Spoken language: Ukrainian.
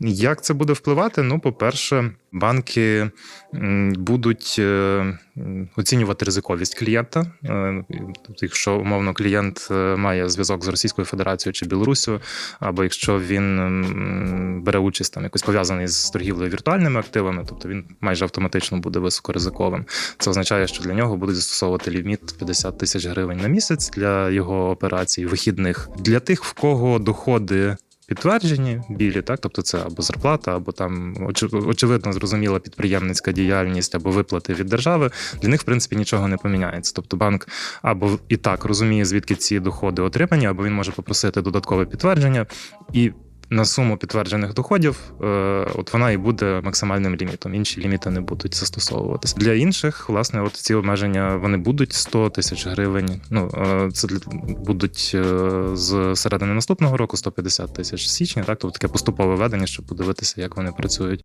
Як це буде впливати? Ну, по-перше, банки будуть е, оцінювати ризиковість клієнта. Е, Тобто, якщо умовно клієнт е, має зв'язок з Російською Федерацією чи Білоруссю, або якщо він бере участь там якось пов'язаний з торгівлею віртуальними активами, тобто він майже автоматично буде високоризиковим. Це означає, що для нього будуть застосовувати ліміт 50 тисяч гривень на місяць для його операцій вихідних. Для тих, в кого доходи. Підтверджені білі, так тобто це або зарплата, або там очевидно зрозуміла підприємницька діяльність, або виплати від держави. Для них в принципі нічого не поміняється. Тобто банк або і так розуміє, звідки ці доходи отримані, або він може попросити додаткове підтвердження і. На суму підтверджених доходів, е, от вона і буде максимальним лімітом. Інші ліміти не будуть застосовуватися. Для інших, власне, от ці обмеження вони будуть 100 тисяч гривень. Ну е, це для- будуть е, з середини наступного року 150 тисяч січня. Так, тобто таке поступове ведення, щоб подивитися, як вони працюють.